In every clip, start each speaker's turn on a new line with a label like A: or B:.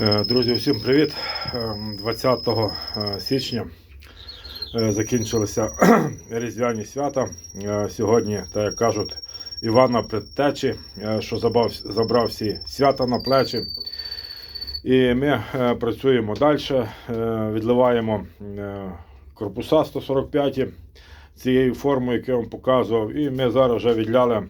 A: Е, Друзі, всім привіт! Е, 20 е, січня е, закінчилися різдвяні свята. Сьогодні, так як кажуть, Івана предтечі, що забрав, забрав всі свята на плечі. І ми працюємо далі, відливаємо корпуса 145 цією формою, яку я вам показував. І ми зараз вже відляли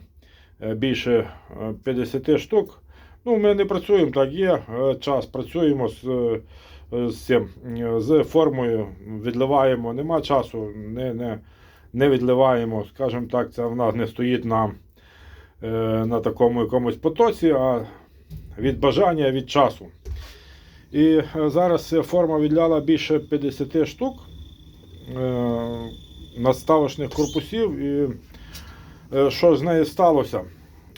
A: більше е, 50 штук. Ну, ми не працюємо так, є е, час, працюємо з, е, з, е, з формою, відливаємо, нема часу, не, не, не відливаємо. Скажімо так, це в нас не стоїть на, на такому якомусь потоці, а від бажання, від часу. І зараз форма відляла більше 50 штук надставочних корпусів. І що з нею сталося?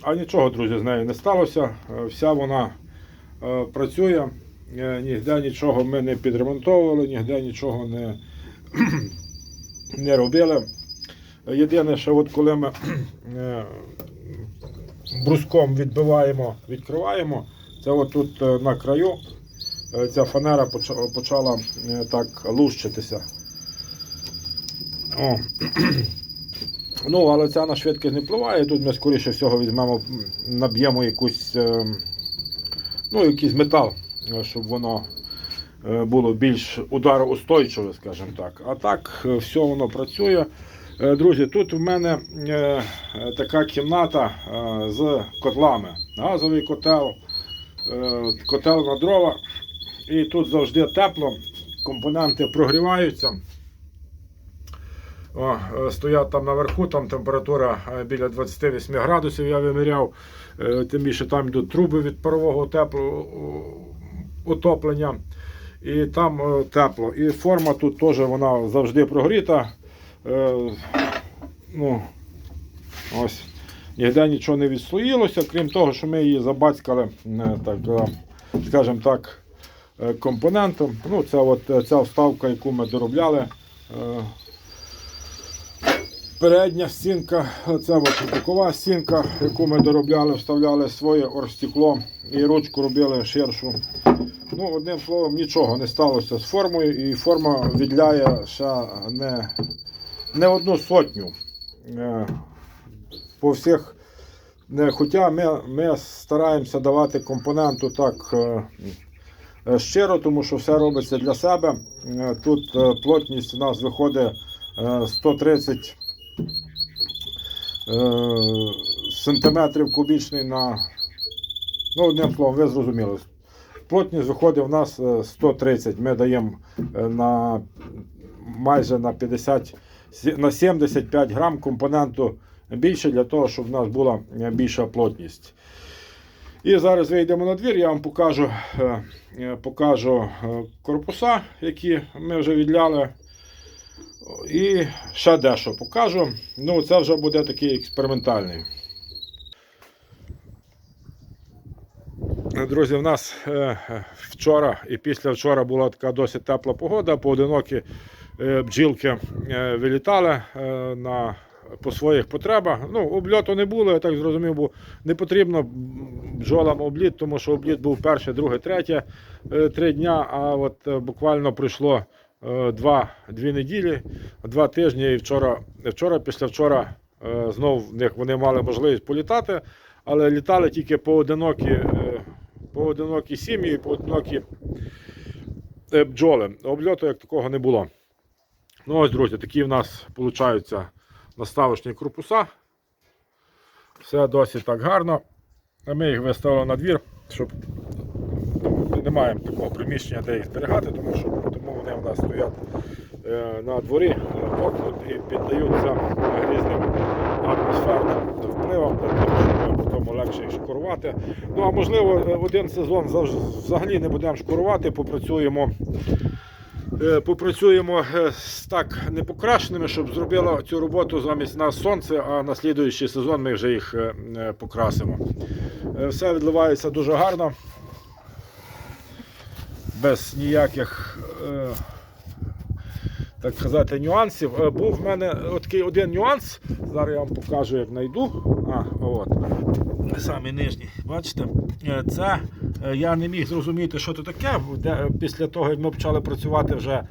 A: А нічого, друзі, з нею не сталося. Е, Вся вона е, працює, Е, ніде нічого ми не підремонтовували, ніде нічого не, не робили. Єдине, що от коли ми бруском відбиваємо, відкриваємо, це от тут на краю ця фанера поча- почала так лущитися. О. Ну, але ця на швидкість не впливає. Тут ми скоріше всього візьмемо, наб'ємо якусь, е, ну, якийсь метал, е, щоб воно е, було більш удароустойчиве, скажімо так. А так, все воно працює. Друзі, тут в мене така кімната з котлами. Газовий котел, котел на дрова. І тут завжди тепло, компоненти прогріваються. О, е, стоять там наверху, там температура е, біля 28 градусів, я виміряв. Е, Тим більше там йдуть труби від парового тепло, отоплення. І там тепло. І форма тут теж вона завжди прогріта. Ну, ось. Ніде нічого не відслоїлося, крім того, що ми її забацькали, так, скажімо так, компонентом. Ну, це от ця вставка, яку ми доробляли. Е, Передня стінка, це от бокова стінка, яку ми доробляли, вставляли своє орстекло і ручку робили ширшу. Ну, одним словом, нічого не сталося з формою, і форма відляє ще не, не одну сотню. Е, По всіх, не, хоча ми, ми стараємося давати компоненту так е, е, щиро, тому що все робиться для себе. Е, Тут е, плотність у нас виходить е, 130 е, сантиметрів кубічний на. Ну, одним словом, ви зрозуміли. Плотність виходить у нас е, 130. Ми даємо е, на майже на 50 на 75 грам компоненту більше для того, щоб в нас була е, більша плотність. І зараз вийдемо на двір, я вам покажу, е, е, покажу е, корпуса, які ми вже відляли. І ще дещо покажу. Ну, це вже буде такий експериментальний. Друзі, в нас е, вчора і після вчора була така досить тепла погода. Поодинокі е, бджілки е, вилітали на, по своїх потребах. Ну, обльоту не було, я так зрозумів, бо не потрібно бджолам обліт, тому що обліт був перше, друге, третє, три дня, а от буквально пройшло два, дві неділі, два тижні, і вчора, вчора після вчора е, знов вони мали можливість політати, але літали тільки поодинокі, е, поодинокі сім'ї, поодинокі е, бджоли. Обльоту як такого не було. Ну ось, друзі, такі в нас виходять наставочні корпуса. Все досить так гарно. Ми їх виставили на двір, щоб не маємо такого приміщення, де їх зберігати, тому що вони нас стоять е, на дворі, і піддаються різним атмосферним впливам, для того, щоб потім легше їх шкурувати. Ну а можливо, е, один сезон взагалі не будемо шкурувати, попрацюємо. е, Попрацюємо з так непокрашеними, щоб зробило цю роботу замість нас сонце, а на слідуючий сезон ми вже їх покрасимо. Все відливається дуже гарно, без ніяких, е, так сказати, нюансів. Е, Був в мене такий один нюанс. Зараз я вам покажу, як знайду. А, от. Самий нижній, бачите, Е, це я не міг зрозуміти, що це таке. Після того, як ми почали працювати вже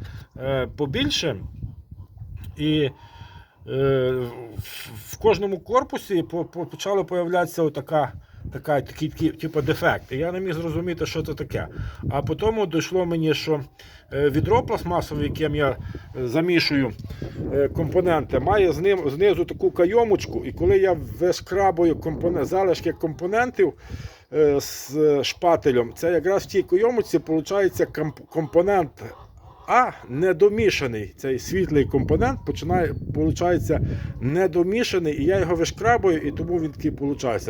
A: побільше. І в- кожному корпусі по- по- почала появлятися отака, така, такий, такий, типу, дефект. Я не міг зрозуміти, що це таке. А потім дійшло мені, що е, відро пластмасове, яким я е, замішую е, компоненти, має знизу таку кайомочку, і коли я вишкрабую компонент, залишки компонентів з шпателем, це якраз в тій кайомочці виходить компонент а недомішаний цей світлий компонент починає, виходить, недомішаний, і я його вишкрабую, і тому він такий виходить.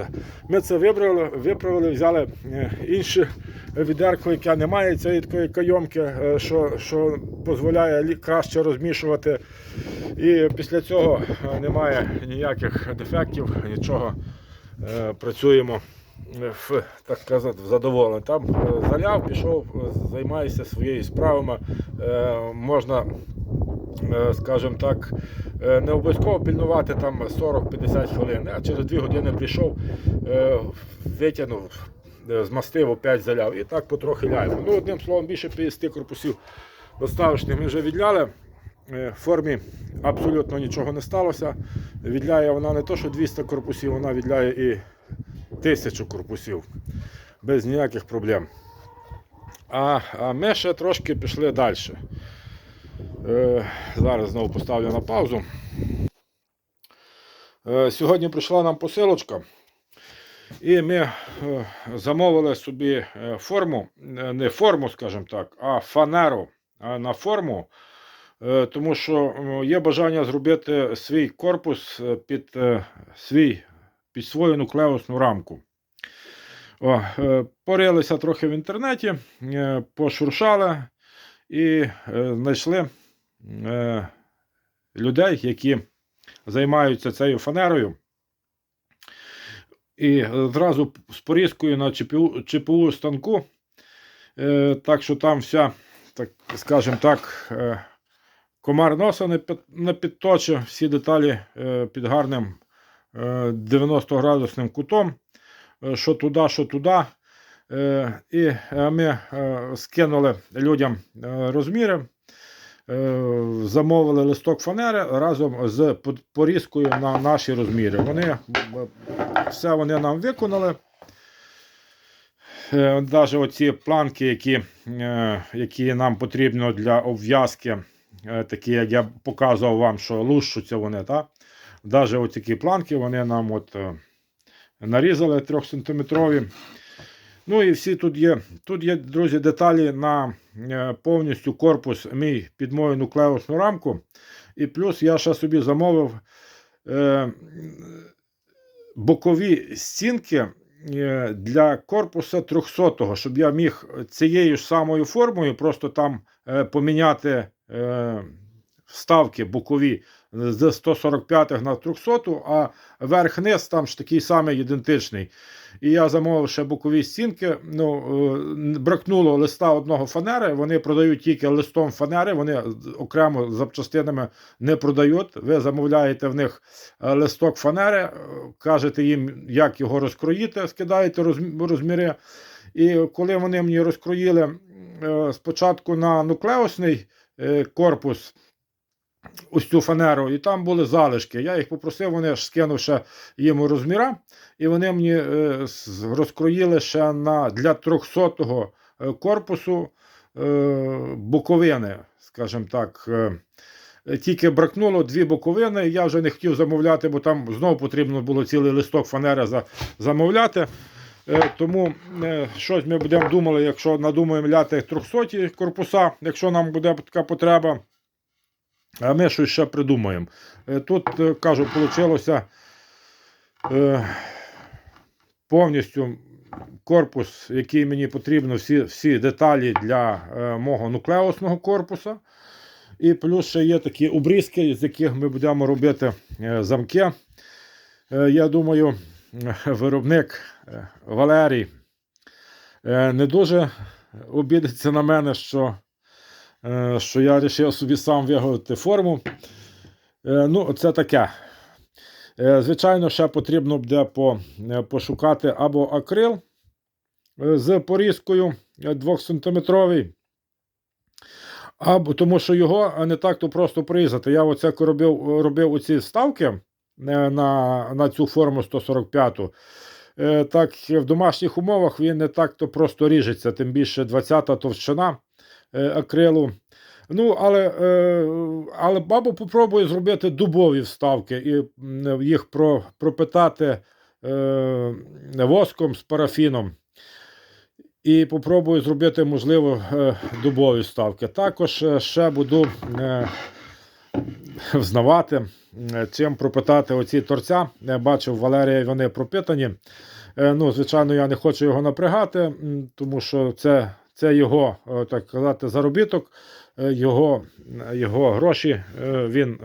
A: Ми це вибрали, виправили, взяли е, інше відерко, яке не має цієї такої кайомки, е, що, що дозволяє краще розмішувати. І після цього е, немає ніяких дефектів, нічого. Працюємо так казати, в задоволення. Там е, заляв, пішов, е, займаюся своєю справами. Е, Можна, скажімо так, не обов'язково пільнувати там 40-50 хвилин, а через 2 години прийшов, витягнув, змастив опять заляв і так потрохи ляємо. Ну, одним словом, більше 50 корпусів доставочних ми вже відляли. В формі абсолютно нічого не сталося. Відляє вона не то, що 200 корпусів, вона відляє і 1000 корпусів без ніяких проблем. А, а ми ще трошки пішли далі. Е, зараз знову поставлю на паузу. Е, сьогодні прийшла нам посилочка. І ми е, замовили собі е, форму, е, не форму, скажімо так, а фанеру на форму. Тому що є бажання зробити свій корпус під свій, під свою нуклеусну рамку. О, е, порилися трохи в інтернеті, е, пошуршали і е, знайшли людей, які займаються цією фанерою. І зразу з порізкою на ЧПУ, ЧПУ станку. Так що там вся, так скажімо так, комар носа не, підточив, всі деталі під гарним 90-градусним кутом. Е, що туди, що туди. Е, і е, ми е, скинули людям е, розміри, е, замовили листок фанери разом з порізкою на наші розміри. Вони е, все вони нам виконали. Навіть оці планки, які, е, які нам потрібно для обв'язки, е, такі, як я показував вам, що лущуться вони, так? Навіть оці планки вони нам от, е, нарізали 3 сантиметрові. Ну і всі тут є. Тут є, друзі, деталі на е, повністю корпус мій під мою нуклеусну рамку. І плюс я ще собі замовив е, бокові стінки е, для корпуса 300-го, щоб я міг цією ж самою формою просто там поміняти е, вставки бокові з 145 на 300, а верх-низ там ж такий самий ідентичний. І я замовив ще бокові стінки. Ну, е, бракнуло листа одного фанери. Вони продають тільки листом фанери, вони окремо запчастинами не продають. Ви замовляєте в них е, листок фанери, е, кажете їм, як його розкроїти, скидаєте розміри. І коли вони мені розкроїли спочатку на нуклеусний е, корпус. Ось цю фанеру, і там були залишки. Я їх попросив, вони ж скинув ще їм розміра, і вони мені е, розкроїли ще на для 300-го е, корпусу е, боковини, скажімо так. Тільки бракнуло дві боковини. Я вже не хотів замовляти, бо там знову потрібно було цілий листок фанери за, замовляти. Тому е, щось ми будемо думали, якщо надумаємо ляти 300 корпуса, якщо нам буде така потреба. А ми щось ще придумаємо. Е, Тут, е, кажу, вийшло е, повністю корпус, який мені потрібно, всі, всі деталі для мого нуклеусного корпуса. І плюс ще є такі обрізки, з яких ми будемо робити замки. Я думаю, виробник Валерій не дуже обідеться на мене, що що я вирішив собі сам виготовити форму. Е, Ну, це таке. Е, Звичайно, ще потрібно буде по, е, пошукати або акрил, е, з порізкою 2-сантиметровий. Або тому що його не так то просто порізати. Я оце робив, робив оці ставки е, на, на цю форму 145. Е, Так в домашніх умовах він не так то просто ріжеться, тим більше 20-та товщина е, акрилу. Ну, але, е, але бабу попробує зробити дубові вставки і їх пропитати е, воском з парафіном. І попробую зробити, можливо, е, дубові вставки. Також е, ще буду е, взнавати, е, чим пропитати оці торця. Я бачив, Валерія вони пропитані. Е, Ну, звичайно, я не хочу його напрягати, тому що це, це його, е, так казати, заробіток, е, його, його гроші. е, Він,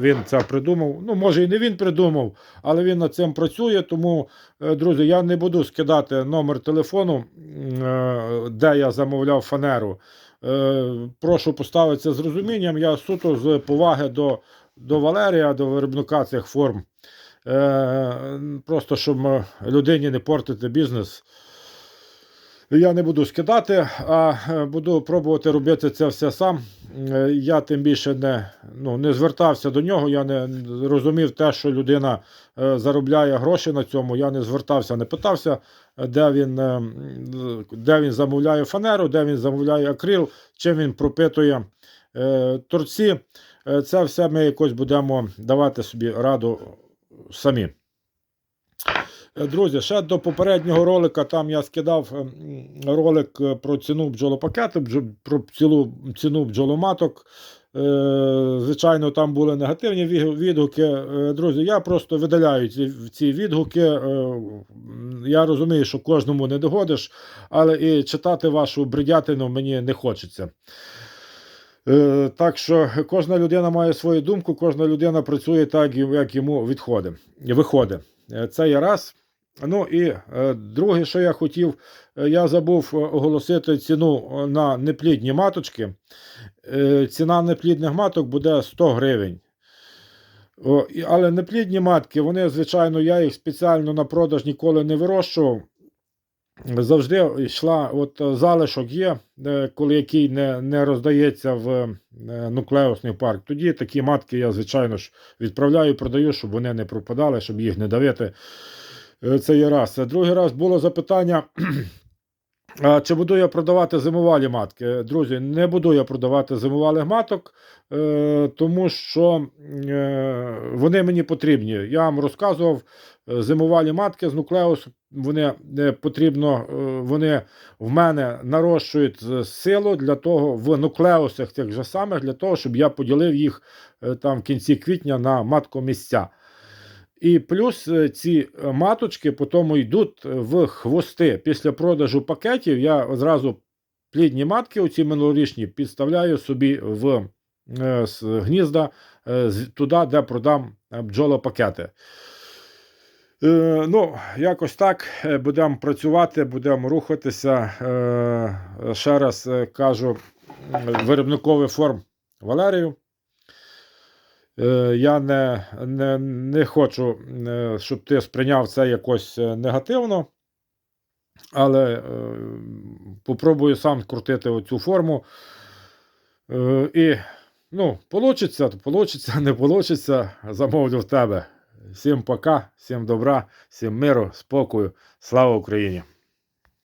A: він це придумав. Ну, може, і не він придумав, але він над цим працює. Тому, друзі, я не буду скидати номер телефону, де я замовляв фанеру. Прошу поставитися з розумінням. Я суто з поваги до, до Валерія, до виробника цих форм. Просто щоб людині не портити бізнес. Я не буду скидати, а е, буду пробувати робити це все сам. Е, Я тим більше не, ну, не звертався до нього, я не розумів те, що людина е, заробляє гроші на цьому. Я не звертався, не питався, де він, де він замовляє фанеру, де він замовляє акрил, чим він пропитує торці. Це все ми якось будемо давати собі раду самі. Друзі, ще до попереднього ролика там я скидав ем, ролик е, про ціну бджолопакету, бджо- про ціну, ціну бджоломаток. Е, Звичайно, там були негативні відгуки. Е, Друзі, я просто видаляю ці, ці відгуки. Я розумію, що кожному не догодиш, але і читати вашу бредятину мені не хочеться. Так що кожна людина має свою думку, кожна людина працює так, як йому відходить, виходить. Це є раз. Ну і е, друге, що я хотів, е, я забув е, оголосити ціну на неплідні маточки. Ціна неплідних маток буде 100 гривень. Але неплідні матки, вони, звичайно, я їх спеціально на продаж ніколи не вирощував. Завжди йшла, от залишок є, коли який не, не роздається в нуклеусний парк. Тоді такі матки я, звичайно ж, відправляю, продаю, щоб вони не пропадали, щоб їх не давити. Е, Це є раз. Е, Другий раз було запитання. Чи буду я продавати зимувалі матки? Друзі, не буду я продавати зимувалих маток, е, тому що е, вони мені потрібні. Я вам розказував, е, зимувалі матки з нуклеус, вони е, потрібно, е, вони в мене нарощують е, силу для того, в нуклеусах тих же самих, для того, щоб я поділив їх е, там в кінці квітня на маткомісця. І плюс е, ці е, маточки потім йдуть в хвости. Після продажу пакетів я одразу плідні матки, оці минулорічні, підставляю собі в е, гнізда е, туди, де продам е, бджолопакети. Е, ну, якось так е, будемо працювати, будемо рухатися. Е, ще раз е, кажу, виробниковий форм Валерію. Е, Я не, не, не хочу, е, щоб ти сприйняв це якось е, негативно, але попробую сам крутити оцю форму. І, ну, получиться, то получиться, не получиться, замовлю в тебе. Всім пока, всім добра, всім миру, спокою. Слава Україні!